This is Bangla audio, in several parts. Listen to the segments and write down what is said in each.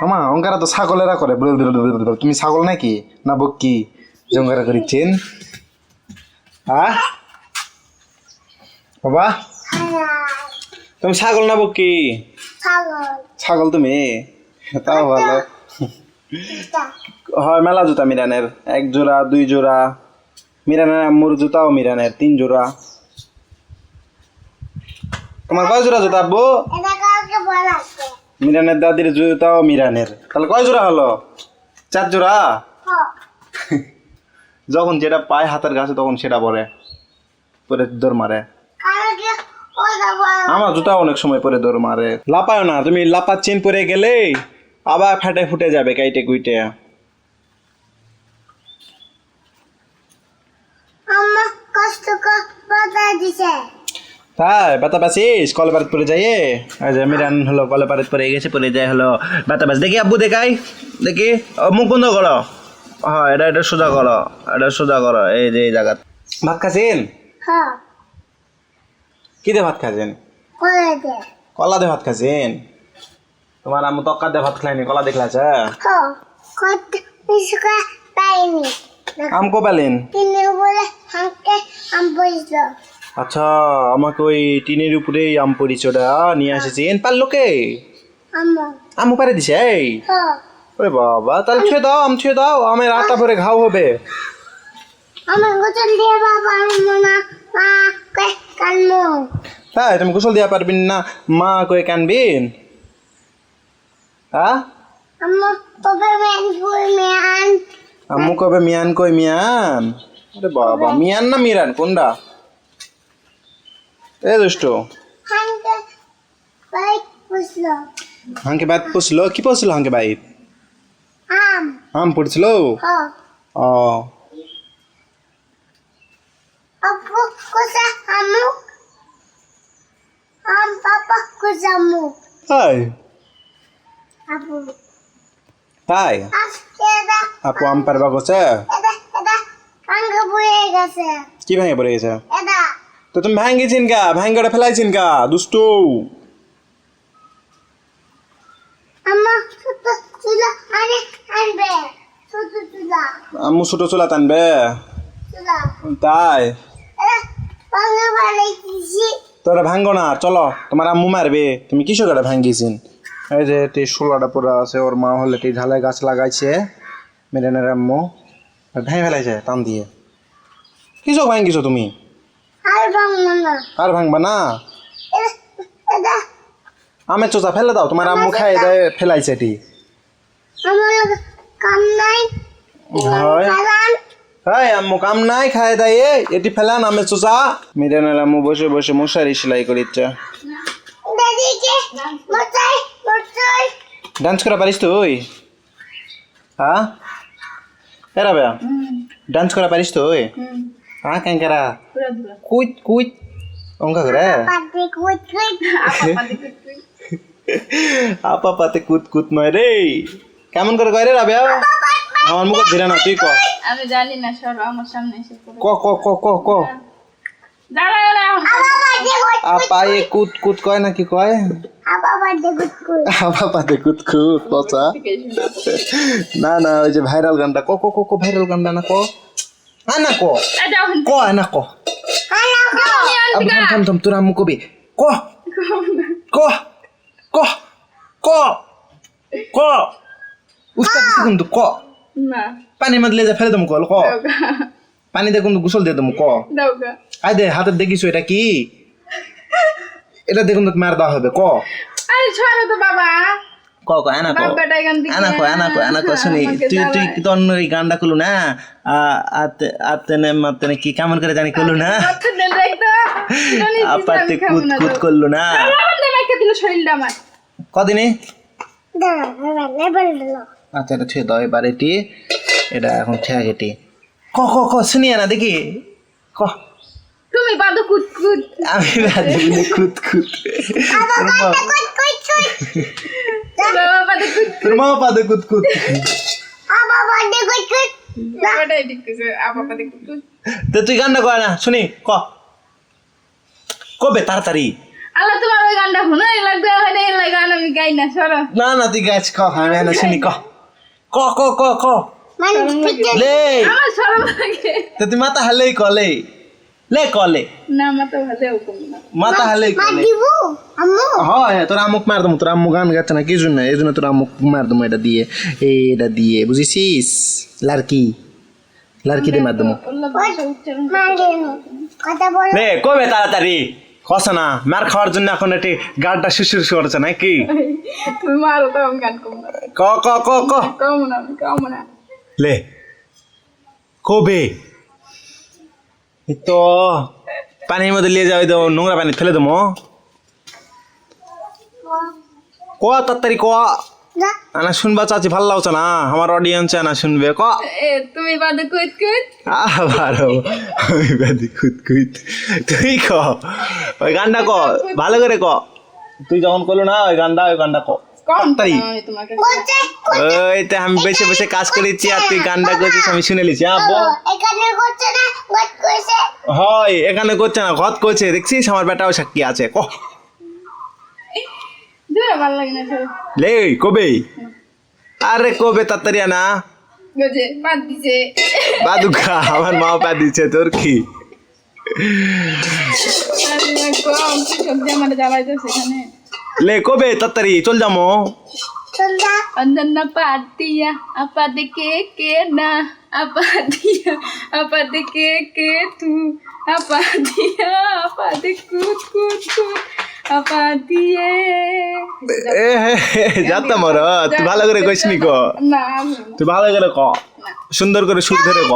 মামা অঙ্কারা তো ছাগলেরা করে। তুমি ছাগল নাকি? না বক্কি? যে অঙ্কারা করিচ্ছেন হ্যাঁ বাবা? তুমি ছাগল না বক্কি? ছাগল তুমি? তাও ভালো। হয়, মেলা জুতা মিরানের। এক জোড়া, দুই জোড়া। মিরানের আম্মুর জুতাও মিরানের, তিন জোড়া। তোমার কয় জোড়া জুতা, আব্বু? মিরানের দাদির জুতাও মিরানের। তাহলে কয় জোড়া হলো? চার জোড়া? যখন যেটা পায় হাতের কাছে তখন সেটা পরে পরে দৌড় মারে। আমার জুতা অনেক সময় পরে দৌড় মারে। লাপায় না তুমি লাপার চেন পরে গেলে আবার ফেটে ফুটে যাবে কাইটে কুইটে। তাই বাতা পাচ্ছিস? কলে পারিত পরে যাই এই যে মিরান হলো কলে পারিত পরে গেছে পরে যায় হলো বাতা পাস দেখি আব্বু দেখাই। দেখি। মুখ বন্ধ করো। হ্যাঁ এটা এটা সোজা করো। এটা সোজা করো। এই যে এই জায়গা ভাত খাচ্ছেন? কি দিয়ে ভাত খাচ্ছেন? কলা দিয়ে ভাত খাচ্ছেন? তোমার আম্মু তক্কা দিয়ে ভাত খাইনি কলা দেখলাছে আম কো পেলেন? আচ্ছা আমাকে ওই টিনের উপরেই আম পরিচয়টা নিয়ে এসেছেন পারল কে? আমু পারে দিছে এই? ওরে বাবা তাহলে ছুঁয়ে দাও আম ছুঁয়ে দাও আমের আটা পরে ঘাও হবে। দিয়ে তাই তুমি গোসল দেওয়া পারবেন না মা কয়ে কানবেন? হ্যাঁ আম্মু কবে মিয়ান কই মিয়ান? আরে বাবা মিয়ান না মিরান কোনটা? এ দুষ্ট হাঙ্গে বাইক পুষলো হাঙ্কে বাইত পড়ছিল কি পড়ছিল হাঙ্কে বাইত আম আম পড়ছিল হ ও আপু কুসা আমু আম পাপা কুসা আমু তাই আপু তাই আজকে দা আপু আম পারবা গছে এটা এটা হাঙ্গে বুয়ে গেছে কি ভেঙে পড়ে গেছে এটা তো তুমি ভাঙ্গেছেন কা ভাঙ্গাটা ফেলাইছেন কা দুষ্টু। আম্মা ছোট চুলা আনে আনবে। ছোট চুলা। আম্মু ছোট চুলা টানবে। চুলা। তাই। তোরা ভাঙ্গো না চলো তোমার আম্মু মারবে। তুমি কিসো করে ভাঙ্গিছেন? এই যে তে ষোলোটা পুরো আছে ওর মা হলে তে ঢালাই গাছ লাগাইছে। মেরেনের আম্মু। ভেঙে ফেলাইছে টান দিয়ে। কিসো ভাঙ্গিছো তুমি? আর বাংলা না। আর ভাঙবা না? আমের চোচা ফেলে দাও তোমার আম্মু খাই দেয় ফেলাইছে এটি। আমার কাম নাই। হয় আম্মু কাম নাই খাই দেয় এটি ফেলান আমের চোচা। মিরানের আম্মু বসে বসে মশারি সেলাই করিচ্ছে। ডান্স করা পারিস তুই? হ্যাঁ? এরা ডান্স করা পারিস তুই? কুইট কুইট অঙ্কা করে পাতে কুট কুট আপা পাতে কুত কুত নয় রে কেমন করে কয় রে রাবেয়া আমার মুখে ধীরে না তুই ক আমি জানি না সর আমার সামনে এসে ক ক ক ক ক দাঁড়াও না আপা এ কুত কুত কয় না কি কয় আবা পাতে কুট কুট আপা পাতে কুত কুত পচা না না ওই যে ভাইরাল গানটা ক ক ক ক ভাইরাল গানটা না ক ক আ না ক হ্যালো আবু থাম থাম থাম তোর আম্মু কবি ক ক ক ক ক উস্তাদ দিছে কিন্তু ক না পানি মধ্যে যা ফেলে দম কল ক দাওগা পানি দিয়ে কিন্তু গোসল দিয়ে দম ক আই দে হাতে দেখিছো এটা কি এটা দেখুন তো মার দেওয়া হবে ক আরে ছড়ো তো বাবা ক ক আনা ক ক আনা ক আনা ক শুনি তুই তুই এই গানটা করলু না? আ- আতে আতেনে মাতেনে কি কেমন করে জানি করলু না? আপাতে কুত করলু না। কদিনে? আচ্ছা এটা ছুঁয়ে দাও এবার এটি এটা এখন ক ক ক শুনিয়ে না দেখি। ক। তুমি বাদো কুত কুত। আমি বাদো কুত। তোর মা পাদে কুদ কুদ আবা পাতে কুট কুট বাবাটাই দেখতেছে আপা বাদো কুত কুত। তো তুই গানটা কয় না? শুনি ক। কবে? তাড়াতাড়ি। আল্লাহ তোমার ওই গানটা শুনে লাগবে হয় এই গান আমি গাই না সরো। না না তুই গাছ ক আমি এনে শুনি ক। ক ক ক ক। মানে লে আমার সরম লাগে তো তুই মাথা হালেই কলে লে কলে। না তো ভালো হুকুম না। মাথা হালেই মা কলে। দিব? আম্মু? হয় তোর আমুক মার দেবো তোর আম্মু গান গাচ্ছে না কিছু না এই জন্য তোর আমুক মার দেবো এটা দিয়ে এটা দিয়ে বুঝেছিস? লারকি। লারকি দিয়ে মার বল। রে কবে তাড়াতাড়ি? কষা না মার খাওয়ার জন্য এখন এটি গাড়টা শিশুর করছে নাকি? তুমি মারো তো আমি গান কম না। ক ক ক ক। কম না কম না। লে কবে? তো পানির মধ্যে নিয়ে যাও তো নোংরা পানি ফেলে দেবো। ক তাড়াতাড়ি ক। আনা শুনবা চাচি ভালো লাগছে না? আমার অডিয়েন্স না শুনবে ক। এ তুমি বাদে কুইত কুইত। আবার আমি বাদি তুই ক ওই গানটা ক ভালো করে ক। তুই যখন করল না ওই গানটা ওই গানটা ক। তাড়াতাড়ি আমি ওই তো আমি বসে বসে কাজ করেছি আর তুই গানটা করছিস আমি শুনে লিছি আব্বু। হয় এখানে করছে না ঘত করছে দেখছিস? আমার বেটাও সাক্ষী আছে ক? দূরে ভালো লাগে না সরো লে কবে? আরে কবে তাড়াতাড়ি না গজে বাদ দিছে। বাদুকা আমার মা পা দিচ্ছে তোর কি? সেখানে লে কবে তাড়াতাড়ি চল que que na, apa dia, apa de que que tu, apa dia, apa de kut kut kut, apa এ যাতাম তুই ভালো করে কইস নি ক না না। তুই ভালো করে ক সুন্দর করে সুর ধরে ক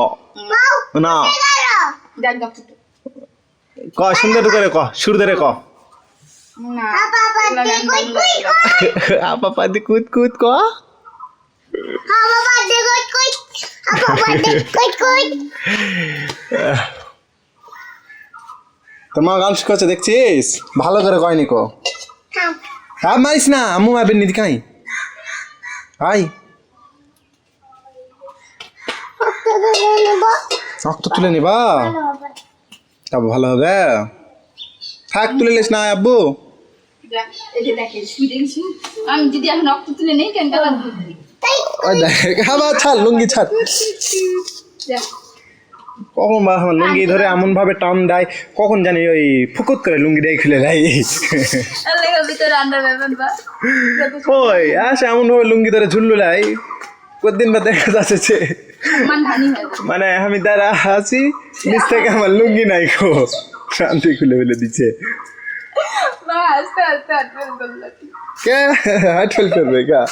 না ক সুন্দর করে ক সুর ধরে ক না আপা আপা দে কই কই আপা পাদি কুদ কুদ ক আপা আপা দে কই কই আপা আপা দে কই কই তোমার গান শিখাচ্ছে দেখছিস? ভালো করে কয়নি ক। থাম। হ্যাঁ মারিস না আম্মু মারবেন নিদি কাই আই কত দূরে নেব। রক্ত তুলে নিবা? তবে ভালো হবে। থাক তুলে লিস না আব্বু। আমি যদি এখন রক্ত তুলে নেই কেন কালার ওই দেখ আবার ছাড় লুঙ্গি ছাড়। কখন বা আমার লুঙ্গি ধরে এমন ভাবে টান দেয় কখন জানি ওই ফুকুত করে লুঙ্গি দিয়ে খুলে দেয়। ওই আসে এমন ভাবে লুঙ্গি ধরে ঝুল্লু লাই। কতদিন বা দেখা যাচ্ছে? যে মান আমি তারা আছি নিচ থেকে আমার লুঙ্গি নাই খো শান্তি খুলে ফেলে দিচ্ছে। বা আস্তে আস্তে আস্তে করলাম কে হাট ফেল করবে কা